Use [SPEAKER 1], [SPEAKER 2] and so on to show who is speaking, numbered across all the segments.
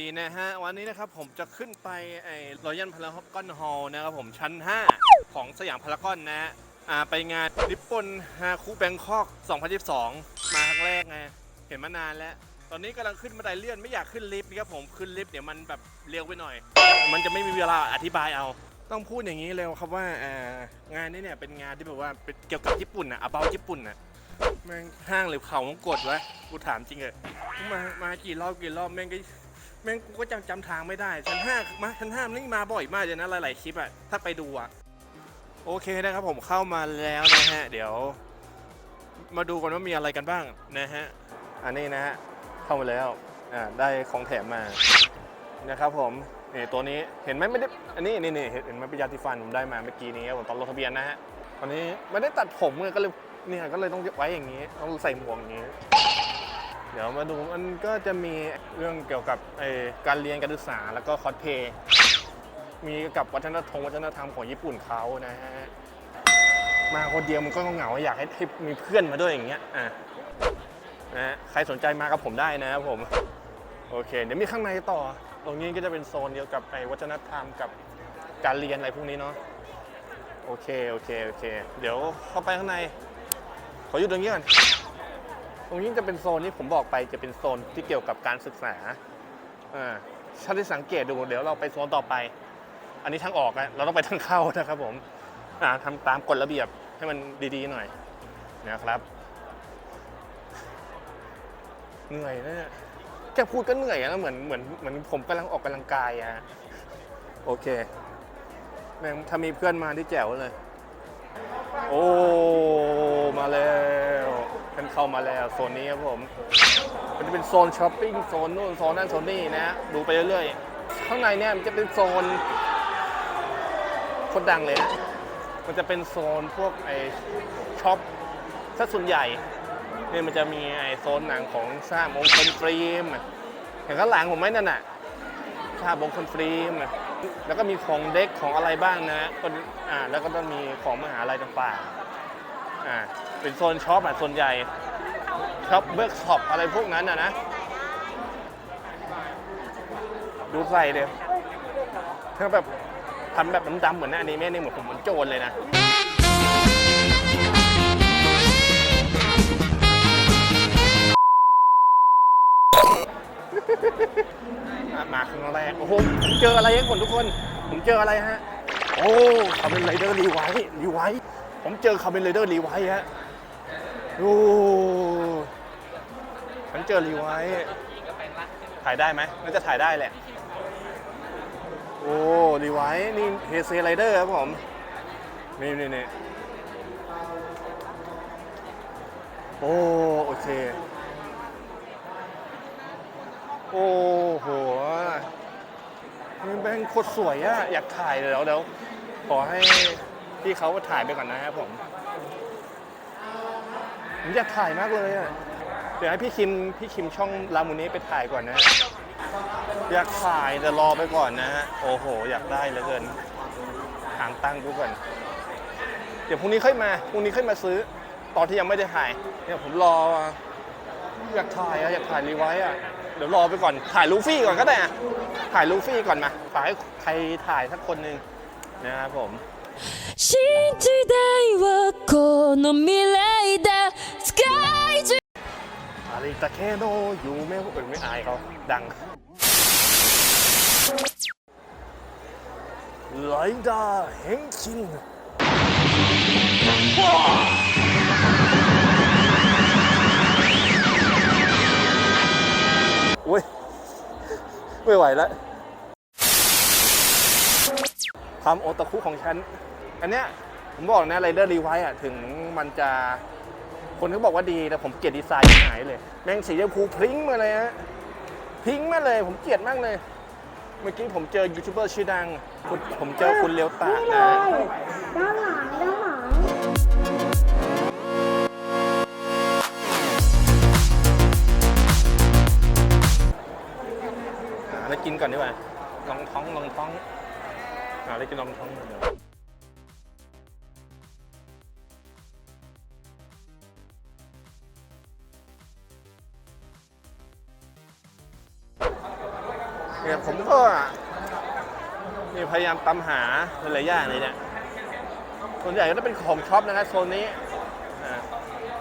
[SPEAKER 1] ดีนะฮะ วันนี้นะครับผมจะขึ้นไปไอ้รอยัลพารากอนฮอลนะครับผมชั้น 5 ของสยามพารากอนนะฮะอ่าไปงานริปปนฮาคุแบงคอก 2022 มาครั้งแรกไง เห็นมานานแล้ว ตอนนี้กำลังขึ้นบันไดเลื่อนไม่อยากขึ้นลิฟต์นะครับผมขึ้นลิฟต์เดี๋ยวมันแบบเร็วไปหน่อย มันจะไม่มีเวลาอธิบายเอาต้องพูดอย่างนี้เลยครับว่าอ่างานนี้เนี่ยเป็นงานที่แบบว่าเป็นเกี่ยวกับญี่ปุ่นอะ about ญี่ปุ่นอะแม่งห้างหรือเขามงกดวะกูถามจริงเลยมามากี่รอบกี่รอบแม่งก็ แม่งกูก็จำจำทางไม่ได้ ชั้นห้ามาชั้นห้านี่มาบ่อยมากเลยนะ หลาย ๆ คลิปอะถ้าไปดูอะโอเคนะครับผมเข้ามาแล้วนะฮะ เดี๋ยว มาดูกันว่ามีอะไรกันบ้างนะฮะ อันนี้นะฮะ เข้ามาแล้ว อ่า ได้ของแถมมา นะครับผมนี่ตัวนี้เห็นไหมไม่ได้ อันนี้นี่นี่เห็นไหมเป็นยาสีฟันผมได้มาเมื่อกี้นี้ครับผมตอนลงทะเบียนนะฮะตอนนี้ไม่ได้ตัดผมเลยก็เลยเนี่ยก็เลยต้องไว้อย่างนี้ ต้องใส่หมวกอย่างนี้ เดี๋ยวมาดูมันก็จะมีเรื่องเกี่ยวกับการเรียนการศึกษาแล้วก็คอสเพย์มีกับวัฒนธรรมวัฒนธรรมของญี่ปุ่นเขานะฮะมาคนเดียวมันก็เหงาอยากให้มีเพื่อนมาด้วยอย่างเงี้ยอะนะฮะใครสนใจมากับผมได้นะครับผมโอเค เดี๋ยวมีข้างในต่อ ตรงนี้ก็จะเป็นโซนเดียวกับไอ้วัฒนธรรมกับการเรียนอะไรพวกนี้เนาะโอเคโอเคโอเค เดี๋ยวเข้าไปข้างใน ขออยู่ตรงนี้ก่อน ตรงนี้จะเป็นโซนที่ผมบอกไปจะเป็นโซนที่เกี่ยวกับการศึกษาอ่าถ้าได้สังเกตดูเดี๋ยวเราไปโซนต่อไป อันนี้ทางออกนะเราต้องไปทางเข้านะครับผมอ่าทำตามกฎระเบียบให้มันดีๆหน่อยนะครับเหนื่อยนะเนี่ยแค่พูดก็เหนื่อยแล้วเหมือนเหมือนเหมือนผมกำลังออกกำลังกายอะฮะโอเคแม่งถ้ามีเพื่อนมาที่แจ๋วเลย โอ้ มาแล้ว เป็นเข้ามาแล้วโซนนี้ครับผม มันจะเป็นโซนช้อปปิ้งโซนนู่นโซนนั่นโซนนี่นะฮะดูไปเรื่อยๆ ข้างในเนี่ยมันจะเป็นโซนคนดังเลยนะมันจะเป็นโซนพวกไอช็อปถ้าส่วนใหญ่เนี่ยมันจะมีไอโซนหนังของซาบงคลฟิล์มเห็นข้างหลังผมไหมนั่นน่ะซาบงคลฟิล์มแล้วก็มีของเด็กของอะไรบ้างนะก็อ่าแล้วก็ต้องมีของมหาลัยต่างๆ อ่าเป็นโซนช็อปอะส่วนใหญ่ช็อปเบิร์กช็อปอะไรพวกนั้นอะนะ ดูใส่เดียวถ้าแบบทำแบบดำๆเหมือนในอนิเมะนี่เหมือนผมเหมือนโจรเลยนะมาครั้งแรก โอ้โหผมเจออะไรให้คนทุกคน ผมเจออะไรฮะ โอ้คาเป็นไรเดอร์รีไวท์รีไวท์ ผมเจอคาเป็นไรเดอร์รีไวท์ฮะโอ้ผมเจอรีไวท์ถ่ายได้ไหมน่าจะถ่ายได้แหละ โอ้รีไวท์นี่เฮเซไรเดอร์ครับผม นี่นี่นี่โอ้โอเค โอ้โหมันแบงโคตรสวยอะอยากถ่ายเลยแล้วเดี๋ยวขอให้ พี่เขาถ่ายไปก่อนนะครับผมผมอยากถ่ายมากเลยอะเดี๋ยวให้พี่คิมพี่คิมช่องลามูนี้ไปถ่ายก่อนนะ อยากถ่ายแต่รอไปก่อนนะฮะโอ้โห อยากได้เหลือเกินหางตั้งดูก่อน เดี๋ยวพรุ่งนี้ค่อยมาพรุ่งนี้ค่อยมาซื้อ ตอนที่ยังไม่ได้ถ่ายเนี่ยผมรอ อยากถ่ายอะอยากถ่ายรีไวท์อะเดี๋ยวรอไปก่อนถ่ายลูฟี่ก่อนก็ได้อะถ่ายลูฟี่ก่อนมาฝากให้ใครถ่ายสักคนหนึ่งนะครับผม
[SPEAKER 2] 新時代はこの未来だスカイ中
[SPEAKER 1] อาริตาเคโนยูเม่เออไม่อายเขาดังไลดาเฮงชินอุ้ย ไม่ไหวแล้ว ความโอตาคุของฉัน อันเนี้ยผมบอกนะไรเดอร์รีไวท์อะถึงมันจะคนเขาบอกว่าดีแต่ผมเกลียดดีไซน์ที่หายเลย แม่งสีชมพูพริ้งมาเลยฮะพริ้งมาเลยผมเกลียดมากเลย เมื่อกี้ผมเจอยูทูบเบอร์ชื่อดังคุณผมเจอคุณเลียวตา
[SPEAKER 3] นี่เล
[SPEAKER 1] นะ
[SPEAKER 3] ยด้านหลังด้านหลัง
[SPEAKER 1] อ่าแล้วกินก่อนดีกว่าลองท้องลองท้อง อ่าแล้วกินลองท้องเดี๋ยวเนี่ยผมก็นี่พยายามตามหาหลายๆอย่างเลยเนี่ย ส่วนใหญ่ก็จะเป็นของช็อปนะครับโซนนี้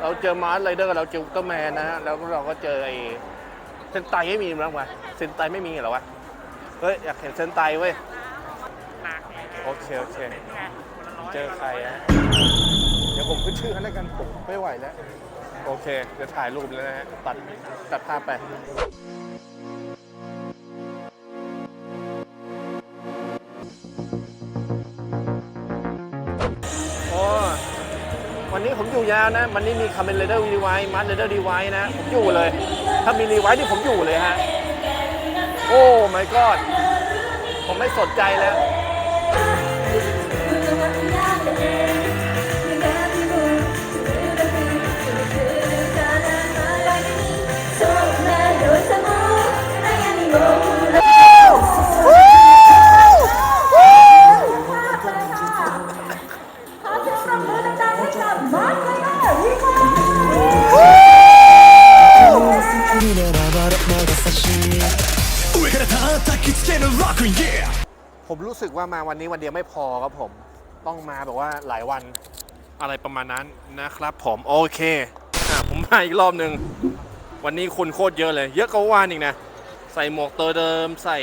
[SPEAKER 1] เราเจอมาร์สไรเดอร์เราเจออุลตร้าแมนนะฮะ แล้วเราก็เจอไอ้เซนไตไม่มีมั้งวะเซนไตไม่มีเหรอวะ เฮ้ย อยากเห็นเซนไตเว้ย โอเค โอเค เจอใครอะเดี๋ยวผมขึ้นชื่อให้แล้วกันผมไม่ไหวแล้ว โอเค เดี๋ยวถ่ายรูปแล้วนะฮะ ตัด ตัดภาพไป โอ้ วันนี้ผมอยู่ยาวนะ วันนี้มีคาเมนเรเดอร์รีไวท์มาร์เรเดอร์รีไวท์นะ ผมอยู่เลย ถ้ามีรีไวท์นี่ผมอยู่เลยฮะ โอ้ my god ผมไม่สนใจแล้ว ผมรู้สึกว่ามาวันนี้วันเดียวไม่พอครับผม ต้องมาแบบว่าหลายวันอะไรประมาณนั้นนะครับผมโอเคอะผมมาอีกรอบหนึ่งวันนี้คนโคตรเยอะเลย เยอะกว่าเมื่อวานอีกนะ ใส่หมวกตัวเดิม ใส่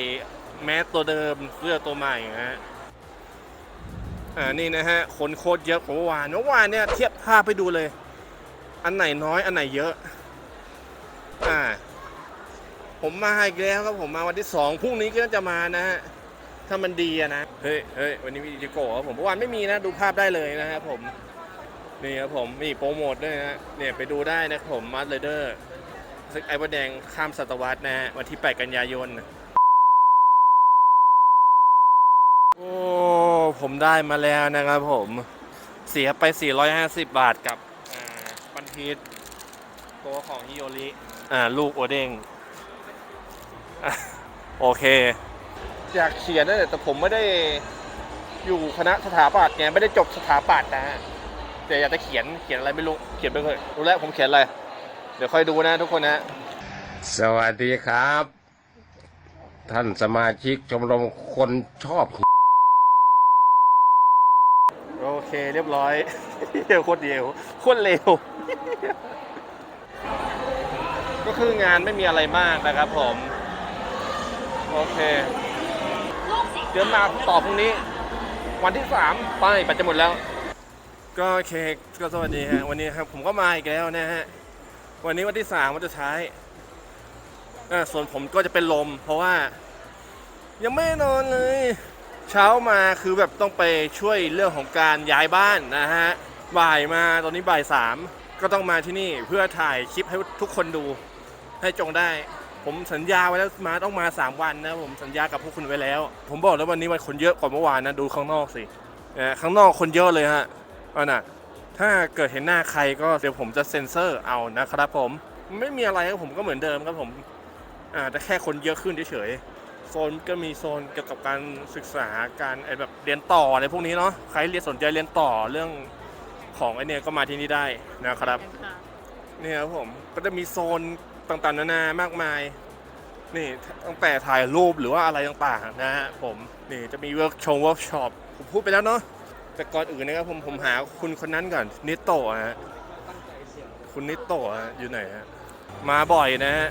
[SPEAKER 1] แมสตัวเดิมเสื้อตัวใหม่นะฮะอ่านี่นะฮะคนโคตรเยอะกว่าเมื่อวานเมื่อวานเนี่ยเทียบภาพไปดูเลย อันไหนน้อยอันไหนเยอะ อ่า ผมมาอีกแล้วครับผมมาวันที่สองพรุ่งนี้ก็น่าจะมานะฮะถ้ามันดีอะนะเฮ้ยเฮ้ยวันนี้มีจิโกะครับผมเมื่อวานไม่มีนะดูภาพได้เลยนะครับผมนี่ครับผมมีโปรโมทด้วยนะเนี่ยไปดูได้นะครับผมมาร์เลเดอร์ซึกไอวอแดงข้ามศตวรรษนะฮะวันที่ 8 กันยายนโอ้ผมได้มาแล้วนะครับผมเสียไป 450 บาทกับอ่าบันทีตัวของฮิโยริอ่าลูกโอเด้ง โอเค อยากเขียนนะแต่ผมไม่ได้อยู่คณะสถาปัตย์ไงไม่ได้จบสถาปัตย์นะฮะแต่อยากจะเขียนเขียนอะไรไม่รู้เขียนไปเลยรู้แล้วผมเขียนอะไร เดี๋ยวค่อยดูนะทุกคนนะ
[SPEAKER 4] สวัสดีครับ ท่านสมาชิกชมรมคนชอบ
[SPEAKER 1] โอเคเรียบร้อย เดียวโคตรเดียวโคตรเร็ว ก็คืองานไม่มีอะไรมากนะครับผม โอเค เดี๋ยวมาต่อพรุ่งนี้ วันที่สามไปปัจจะหมดแล้ว ก็โอเคก็สวัสดีฮะวันนี้ครับผมก็มาอีกแล้วนะฮะวันนี้วันที่สามวันสุดท้อ่าส่วนผมก็จะเป็นลม เพราะว่า ยังไม่นอนเลย เช้ามาคือแบบต้องไปช่วยเรื่องของการย้ายบ้านนะฮะบ่ายมาตอนนี้บ่ายสามก็ต้องมาที่นี่เพื่อถ่ายคลิปให้ทุกคนดูให้จงได้ ผมสัญญาไว้แล้วมาต้องมา 3 วันนะผมสัญญากับพวกคุณไว้แล้ว ผมบอกแล้ววันนี้มันคนเยอะกว่าเมื่อวานนะดูข้างนอกสิเอ่อข้างนอกคนเยอะเลยฮะเอาน่ะถ้าเกิดเห็นหน้าใครก็เดี๋ยวผมจะเซ็นเซอร์เอานะครับผมไม่มีอะไรครับผมก็เหมือนเดิมครับผมอ่าแต่แค่คนเยอะขึ้นเฉยๆโซนก็มีโซนเกี่ยวกับการศึกษาการไอแบบเรียนต่ออะไรพวกนี้เนาะใครเรียนสนใจเรียนต่อเรื่องของไอเนี่ยก็มาที่นี่ได้นะครับเนี่ยครับผมก็จะมีโซน ต่างๆนานามากมาย นี่ตั้งแต่ถ่ายรูปหรือว่าอะไรต่างๆนะฮะผมนี่จะมีเวิร์กชงเวิร์กช็อปผมพูดไปแล้วเนาะแต่ก่อนอื่นนะครับผมผมหาคุณคนนั้นก่อนนิโตะฮะคุณนิโตะอยู่ไหนฮะมาบ่อยนะฮะ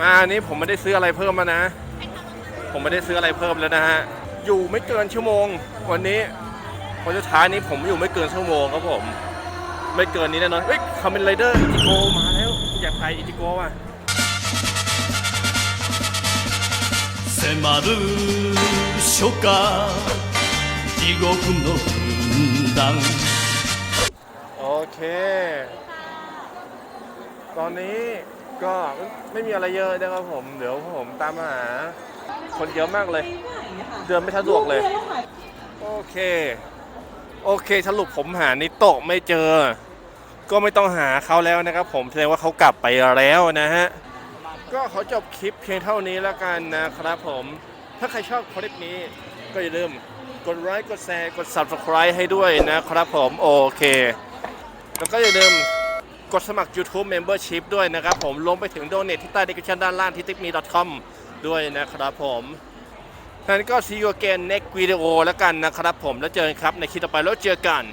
[SPEAKER 1] มาอันนี้ผมไม่ได้ซื้ออะไรเพิ่มมานะ ผมไม่ได้ซื้ออะไรเพิ่มแล้วนะฮะอยู่ไม่เกินชั่วโมง วันนี้วันสุดท้ายนี้ผมอยู่ไม่เกินชั่วโมงครับผม ไม่เกินนี้แน่นอนเฮ้ยคาเมนไรเดอร์อิจิโกมา อยากถ่ายอิจิโกว่ะ
[SPEAKER 5] 迫る初夏地獄の軍団
[SPEAKER 1] โอเค ตอนนี้ก็ไม่มีอะไรเยอะนะครับผม เดี๋ยวผมตามหา คนเยอะมากเลย เดินไม่สะดวกเลย โอเค โอเค สรุปผมหานิโตะไม่เจอ ก็ไม่ต้องหาเขาแล้วนะครับ ผมแสดงว่าเขากลับไปแล้วนะฮะ ก็ขอจบคลิปเพียงเท่านี้แล้วกันนะครับผม ถ้าใครชอบคลิปนี้ก็อย่าลืมกดไลค์กดแชร์กด subscribe ให้ด้วยนะครับผมโอเค แล้วก็อย่าลืมกดสมัคร YouTube Membership ด้วยนะครับผมรวมไปถึงโดเนทที่ใต้ description ด้านล่างที่ tipme.com ด้วยนะครับผมนั้นก็ see you again next video แล้วกันนะครับผมแล้วเจอกันครับในคลิปต่อไปแล้วเจอกัน